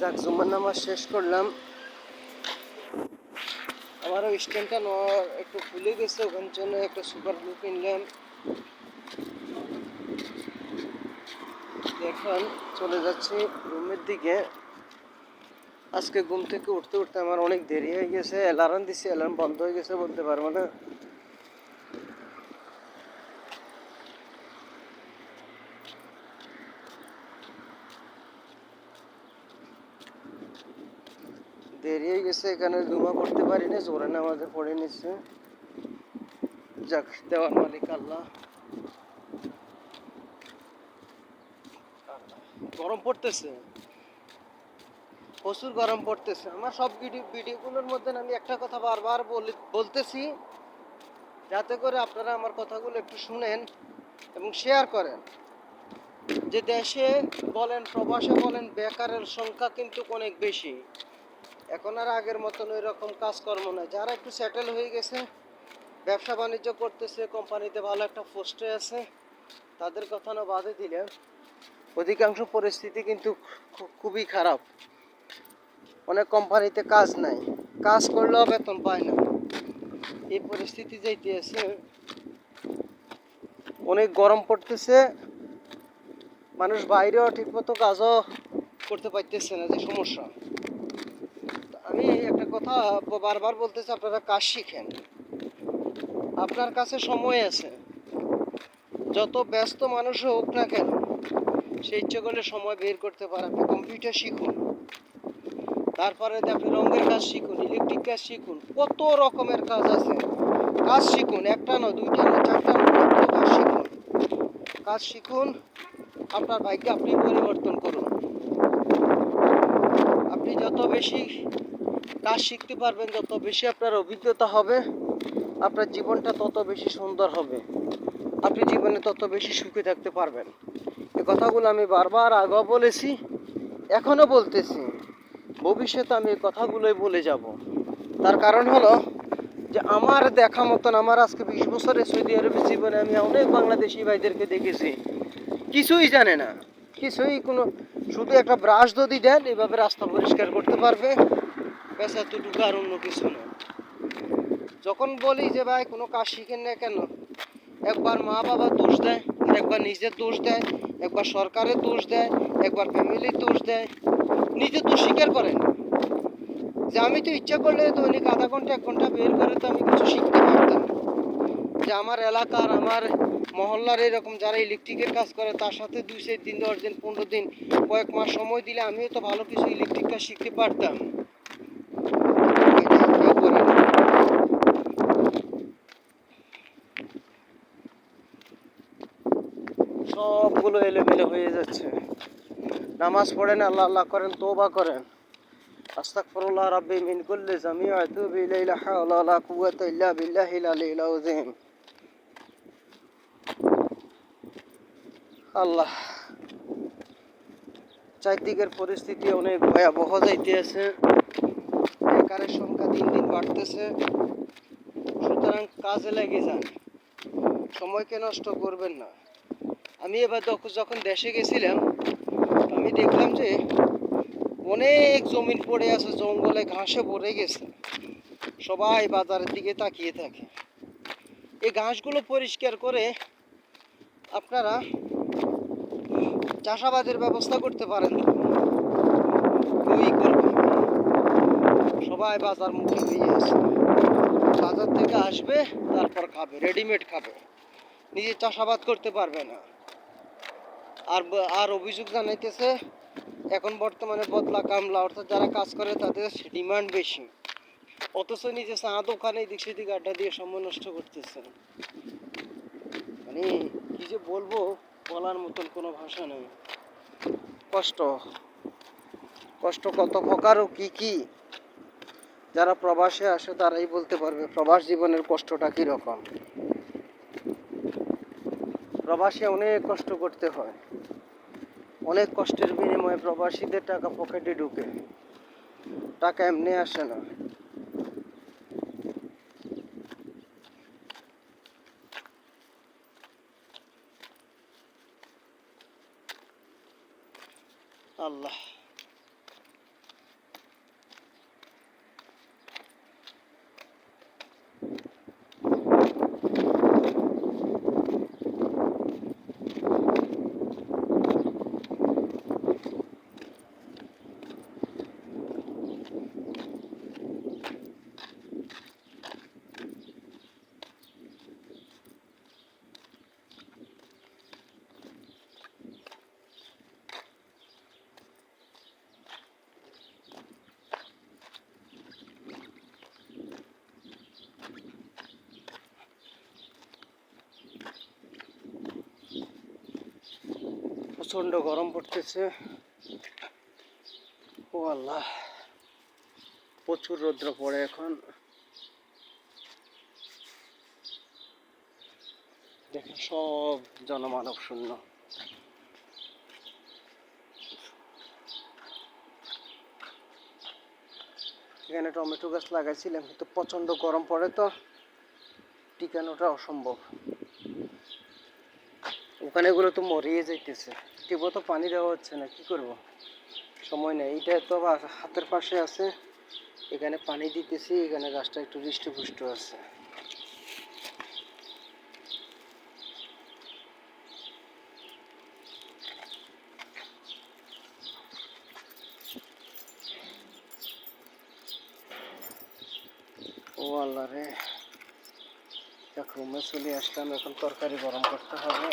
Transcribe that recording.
যাক জুমার নামাজ শেষ করলাম। আমারও স্ট্যান্ডটা নেওয়ার একটু খুলে গেছে, ওখান জন্য একটা সুপার গ্লু কিনলাম। এখন চলে যাচ্ছি রুমের দিকে। আজকে ঘুম থেকে উঠতে উঠতে আমার অনেক দেরি হয়ে গেছে, অ্যালার্ম দিছি, অ্যালার্ম বন্ধ হয়ে গেছে বলতে পারব না। দেরি হয়ে গেছে, এখানে জমা করতে পারি না জোরে নামাজে পড়ে নিচ্ছে যাক, দেওয়ার মালিক আল্লাহ। গরম পড়তেছে। প্রচুর গরম পড়তেছে। আমার সব ভিডিও ভিডিওগুলোর মধ্যে আমি একটা কথা বারবার বলি- বলতেছি, যাতে করে আপনারা আমার কথাগুলো একটু শুনেন এবং শেয়ার করেন। যে দেশে বলেন, প্রবাসে বলেন, বেকারের সংখ্যা কিন্তু অনেক বেশি। এখন আর আগের মতন ওই রকম কাজকর্ম নাই। যারা একটু সেটেল হয়ে গেছে, ব্যবসা বাণিজ্য করতেছে, কোম্পানিতে ভালো একটা পোস্টে আছে, তাদের কথা না বাদে দিলে অধিকাংশ পরিস্থিতি কিন্তু খুবই খারাপ। অনেক কোম্পানিতে কাজ নাই। কাজ করলেও বেতন পায় না। এই পরিস্থিতি যাইতে আছে। অনেক গরম পড়তেছে। মানুষ বাইরেও ঠিকমতো কাজও করতে পারতেছে না, যে সমস্যা। বারবার বলতেছি আপনারা কাজ শিখেন। আপনার কাছে সময় আছে। যত ব্যস্ত মানুষ হোক না কেন, সে ইচ্ছে করলে সময় বের করতে পারে। আপনি কম্পিউটার শিখুন। তারপরে আপনি রঙের কাজ শিখুন, ইলেকট্রিক কাজ শিখুন, কত রকমের কাজ আছে। কাজ শিখুন, একটা নয়, দুইটা না চারটা না কত কাজ শিখুন। কাজ শিখুন, আপনার ভাগ্য আপনি পরিবর্তন করুন আপনি যত বেশি কাজ শিখতে পারবেন, যত বেশি আপনার অভিজ্ঞতা হবে, আপনার জীবনটা তত বেশি সুন্দর হবে। আপনি জীবনে তত বেশি সুখে থাকতে পারবেন। এই কথাগুলো আমি বারবার আগেও বলেছি, এখনও বলতেছি। ভবিষ্যতে আমি এই কথাগুলোই বলে যাব। তার কারণ হলো যে, আমার দেখা মতন আমার আজকে বিশ বছরের সৌদি আরবের জীবনে আমি অনেক বাংলাদেশি ভাইদেরকে দেখেছি। কিছুই জানে না। কিছুই কোনো, শুধু একটা ব্রাশ যদি দেন, এভাবে রাস্তা পরিষ্কার করতে পারবে। ব্যাস এতটুকু আর অন্য কিছু না। যখন বলি যে ভাই, কোনো কাজ শিখেন না কেন? একবার মা বাবা দোষ দেয়, একবার নিজের দোষ দেয়, একবার সরকারের দোষ দেয়, একবার ফ্যামিলির দোষ দেয়। নিজে তো স্বীকার করেন যে আমি তো ইচ্ছা করলে দৈনিক আধা ঘণ্টা, এক ঘণ্টা বের করে তো আমি কিছু শিখতে পারতাম। যে আমার এলাকার, আমার মহল্লার এরকম যারা ইলেকট্রিকের কাজ করে, তার সাথে দুই চার দিন, দশ দিন, পনেরো দিন, কয়েক মাস সময় দিলে আমিও তো ভালো কিছু ইলেকট্রিক কাজ শিখতে পারতাম কেউ করে না। সবগুলো এলোমেলো হয়ে যাচ্ছে। নামাজ পড়েন, আল্লাহ আল্লাহ করেন তোবা করেন। রাব্বি মিন কুল্লি জামি ওয়া আতুবু ইলাইহি, লা হাওলা কুওয়াতা ইল্লা বিল্লাহিল আযীম। আল্লাহ, চারদিকের পরিস্থিতি অনেক ভয়াবহ যাইতে আছে বেকারের সংখ্যা দিন দিন বাড়তেছে। সুতরাং কাজে লেগে যান। সময়কে নষ্ট করবেন না। আমি এবার যখ- যখন দেশে গেছিলাম, আমি দেখলাম যে অনেক জমিন পড়ে আছে, জঙ্গলে ঘাসে ভরে গেছে। সবাই বাজারের দিকে তাকিয়ে থাকে। এই ঘাসগুলো পরিষ্কার করে আপনারা চাষাবাদের ব্যবস্থা করতে পারেন। সবাই বাজার মুখে হয়ে আছে। বাজার থেকে আসবে, তারপর খাবে রেডিমেড খাবে। নিজে চাষাবাদ করতে পারবে না। আর আর অভিযোগ জানাইতেছে, এখন বর্তমানে বদলা কামলা, অর্থাৎ যারা কাজ করে তাদের ডিমান্ড বেশি। অথচ নিজে চা দোকানে এদিক সেদিক আড্ডা দিয়ে সময় নষ্ট করতেছে। মানে কি যে বলব, বলার মতন কোনো ভাষা নেই। কষ্ট। কষ্ট কত প্রকার ও কি কি? যারা প্রবাসে আসে তারাই বলতে পারবে, প্রবাস জীবনের কষ্টটা কীরকম? প্রবাসে অনেক কষ্ট করতে হয়। অনেক কষ্টের বিনিময়ে প্রবাসীদের টাকা পকেটে ঢুকে। টাকা এমনি আসে না। আল্লাহ। প্রচণ্ড গরম পড়তেছে। ও আল্লাহ, প্রচুর রৌদ্র পড়ে এখন। দেখেন, সব জনমানব শূন্য। এখানে টমেটো গাছ লাগাইছিলাম, কিন্তু প্রচণ্ড গরম পড়ে তো, টিকানোটা অসম্ভব। ওখানে এগুলো তো মরিয়ে যাইতেছে। টিপো তো পানি দেওয়া হচ্ছে না, কি করব? সময় নেই। এইটা তো হাতের পাশে আছে। এখানে পানি দিতেছি, এখানে গাছটা একটু হৃষ্টপুষ্ট আছে। ও আল্লাহ রে। দেখ রুমে চলে আসলাম। এখন তরকারি গরম করতে হবে।